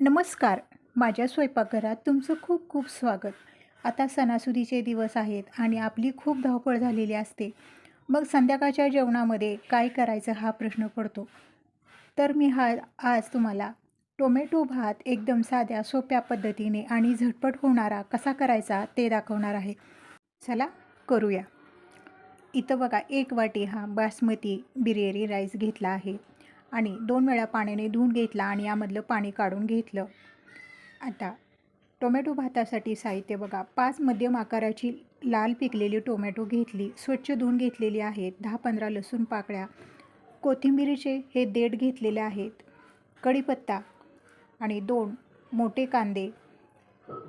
नमस्कार. माझ्या स्वयंपाकघरात तुमचं खूप खूप स्वागत. आता सणासुदीचे दिवस आहेत आणि आपली खूप धावपळ झालेली असते. मग संध्याकाळच्या जेवणामध्ये काय करायचं हा प्रश्न पडतो. तर मी हा आज तुम्हाला टोमॅटो भात एकदम साध्या सोप्या पद्धतीने आणि झटपट होणारा कसा करायचा ते दाखवणार आहे. चला करूया. इथं बघा एक वाटी हा बासमती बिर्याणी राईस घेतला आहे. आणि दोन वेळा पाण्याने धुवून घेतला आणि यामधलं पाणी काढून घेतलं. आता टोमॅटो भातासाठी साहित्य बघा. पाच मध्यम आकाराची लाल पिकलेली टोमॅटो घेतली स्वच्छ धुवून घेतलेली आहेत. दहा पंधरा लसूण पाकळ्या. कोथिंबिरीचे हे देठ घेतलेले आहेत. कढीपत्ता आणि दोन मोठे कांदे.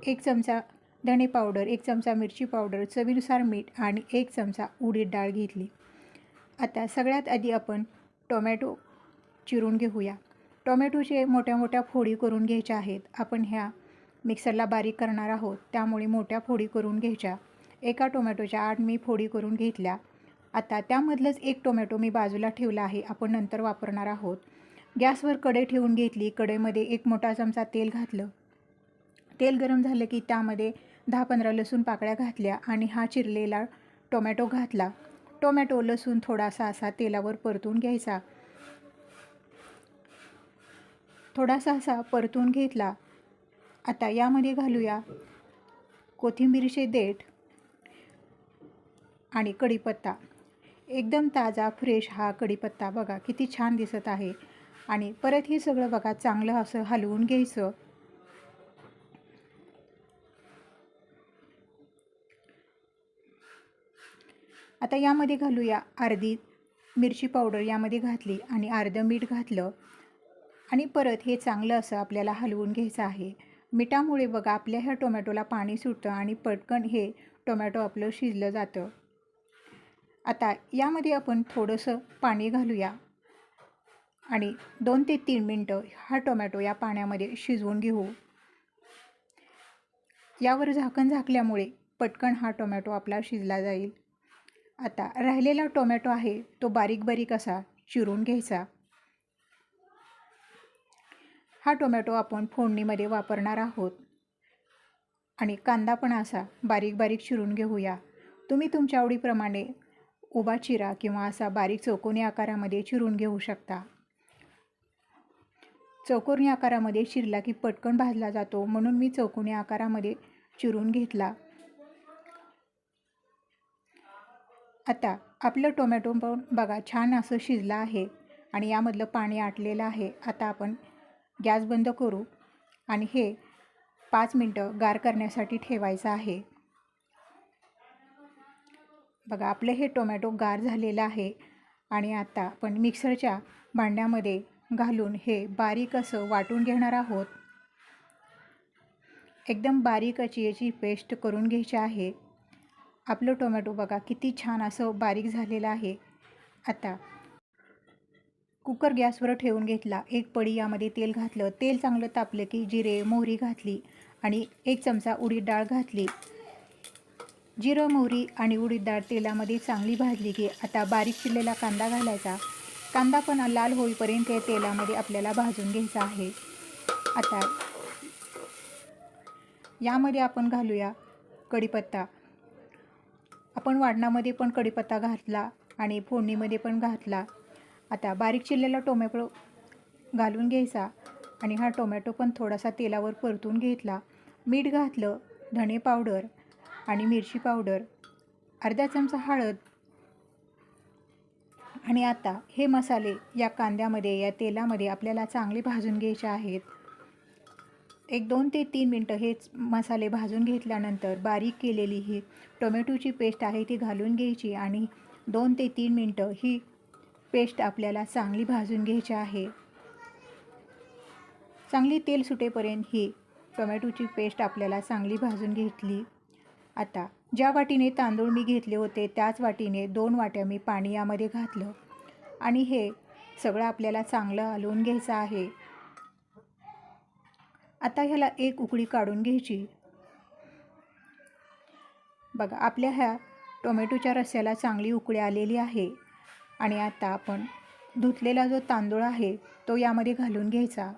एक चमचा धणे पावडर एक चमचा मिरची पावडर चवीनुसार मीठ आणि एक चमचा उडीद डाळ घेतली. आता सगळ्यात आधी आपण टोमॅटो चिरून घेऊया. टोमॅटोचे मोठ्या मोठ्या फोडी करून घ्यायच्या आहेत. आपण ह्या मिक्सरला बारीक करणार आहोत. त्यामुळे मोठ्या फोडी करून घ्यायच्या. एका टोमॅटोच्या आठ मी फोडी करून घेतल्या. आता त्यामधलंच एक टोमॅटो मी बाजूला ठेवला आहे. आपण नंतर वापरणार आहोत. गॅसवर कढई ठेवून घेतली. कढईमध्ये एक मोठा चमचा तेल घातलं. तेल गरम झालं की त्यामध्ये दहा पंधरा लसूण पाकळ्या घातल्या आणि हा चिरलेला टोमॅटो घातला. टोमॅटो लसूण थोडासा असा तेलावर परतून घ्यायचा. थोडासा असा परतून घेतला. आता यामध्ये घालूया कोथिंबीरचे देठ आणि कढीपत्ता. एकदम ताजा फ्रेश हा कढीपत्ता बघा किती छान दिसत आहे. आणि परत हे सगळं बघा चांगलं असं हलवून घ्यायचं. आता यामध्ये घालूया अर्धी मिरची पावडर यामध्ये घातली आणि अर्धं मीठ घातलं. आणि परत हे चांगलं असं आपल्याला हलवून घ्यायचं आहे. मिठामुळे बघा आपल्या ह्या टोमॅटोला पाणी सुटतं आणि पटकन हे टोमॅटो आपलं शिजलं जातं. आता यामध्ये आपण थोडंसं पाणी घालूया. आणि दोन ते तीन मिनटं हा टोमॅटो या पाण्यामध्ये शिजवून घेऊ. यावर झाकण झाकल्यामुळे पटकन हा टोमॅटो आपला शिजला जाईल. आता राहिलेला टोमॅटो आहे तो बारीक बारीक असा चिरून घ्यायचा. हा टोमॅटो आपण फोडणीमध्ये वापरणार आहोत. आणि कांदा पण असा बारीक बारीक चिरून घेऊया. तुम्ही तुमच्या आवडीप्रमाणे उभा चिरा किंवा असा बारीक चौकोनी आकारामध्ये चिरून घेऊ शकता. चौकोनी आकारामध्ये चिरला की पटकन भाजला जातो म्हणून मी चौकोनी आकारामध्ये चिरून घेतला. आता आपलं टोमॅटो पण बघा छान असं शिजलं आहे आणि यामधलं पाणी आटलेलं आहे. आता आपण गॅस बंद करू आणि हे पाच मिनटं गार करण्यासाठी ठेवायचं आहे. बघा आपलं हे टोमॅटो गार झालेलं आहे आणि आता आपण मिक्सरच्या भांड्यामध्ये घालून हे बारीक असं वाटून घेणार आहोत. एकदम बारीक अशी याची पेस्ट करून घ्यायची आहे. आपलं टोमॅटो बघा किती छान असं बारीक झालेलं आहे. आता कुकर गॅसवर ठेवून घेतला. एक पडी यामध्ये तेल घातलं. तेल चांगलं तापलं की जिरे मोहरी घातली आणि एक चमचा उडीद डाळ घातली. जिरं मोहरी आणि उडीद डाळ तेलामध्ये चांगली भाजली की आता बारीक चिरलेला कांदा घालायचा. कांदा पण लाल होईपर्यंत या तेलामध्ये आपल्याला भाजून घ्यायचा आहे. आता यामध्ये आपण घालूया कढीपत्ता. आपण वाढणामध्ये पण कढीपत्ता घातला आणि फोडणीमध्ये पण घातला. आता बारीक चिरलेला टोमॅटो घालून घ्यायचा आणि हा टोमॅटो पण थोडासा तेलावर परतून घेतला. मीठ घातलं धणे पावडर आणि मिरची पावडर अर्धा चमचा हळद आणि आता हे मसाले या कांद्यामध्ये या तेलामध्ये आपल्याला चांगले भाजून घ्यायचे आहेत. एक दोन ते तीन मिनटं हेच मसाले भाजून घेतल्यानंतर बारीक केलेली ही टोमॅटोची पेस्ट आहे ती घालून घ्यायची आणि दोन ते तीन मिनटं ही पेस्ट आपल्याला चांगली भाजून घ्यायची आहे. चांगली तेल सुटेपर्यंत ही टोमॅटोची पेस्ट आपल्याला चांगली भाजून घेतली. आता ज्या वाटीने तांदूळ मी घेतले होते त्याच वाटीने दोन वाट्या मी पाणी यामध्ये घातलं. आणि हे सगळं आपल्याला चांगलं हलवून घ्यायचं आहे. आता ह्याला एक उकळी काढून घ्यायची. बघा आपल्या ह्या टोमॅटोच्या रस्स्याला चांगली उकळी आलेली आहे. आणि आता आपण धुतलेला जो तांदूळ आहे तो यामध्ये घालून घ्यायचा.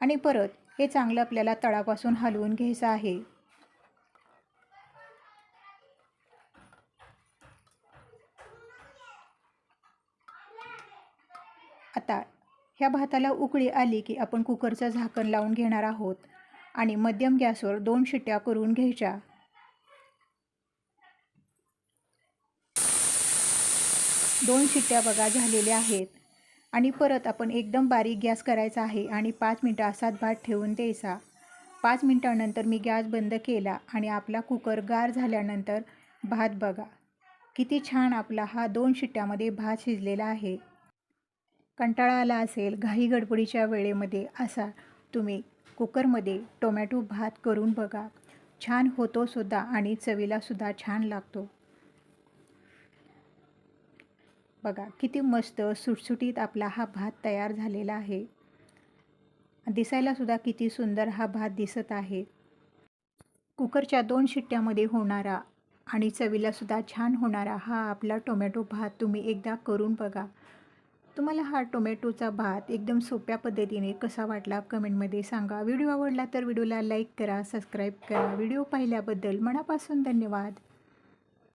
आणि परत हे चांगलं आपल्याला तळापासून हलवून घ्यायचं आहे. आता ह्या भाताला उकळी आली की आपण कुकरचं झाकण लावून घेणार आहोत आणि मध्यम गॅसवर दोन शिट्ट्या करून घ्यायच्या. दोन शिट्ट्या बघा झालेल्या आहेत. आणि परत आपण एकदम बारीक गॅस करायचा आहे आणि पाच मिनटं असाच भात ठेवून द्यायचा. पाच मिनटानंतर मी गॅस बंद केला आणि आपला कुकर गार झाल्यानंतर भात बघा. किती छान आपला हा दोन शिट्ट्यामध्ये भात शिजलेला आहे. कंटाळा आला असेल घाई गडबडीच्या वेळेमध्ये असा तुम्ही कुकरमध्ये टोमॅटो भात करून बघा. छान होतो सुद्धा आणि चवीलासुद्धा छान लागतो. बघा किती मस्त सुटसुटीत आपला हा भात तयार झालेला आहे. दिसायलासुद्धा किती सुंदर हा भात दिसत आहे. कुकरच्या दोन शिट्ट्यामध्ये होणारा आणि चवीलासुद्धा छान होणारा हा आपला टोमॅटो भात तुम्ही एकदा करून बघा. तुम्हाला हा टोमॅटोचा भात एकदम सोप्या पद्धतीने कसा वाटला कमेंटमध्ये सांगा. व्हिडिओ आवडला तर व्हिडिओला लाईक करा सबस्क्राईब करा. व्हिडिओ पाहिल्याबद्दल मनापासून धन्यवाद.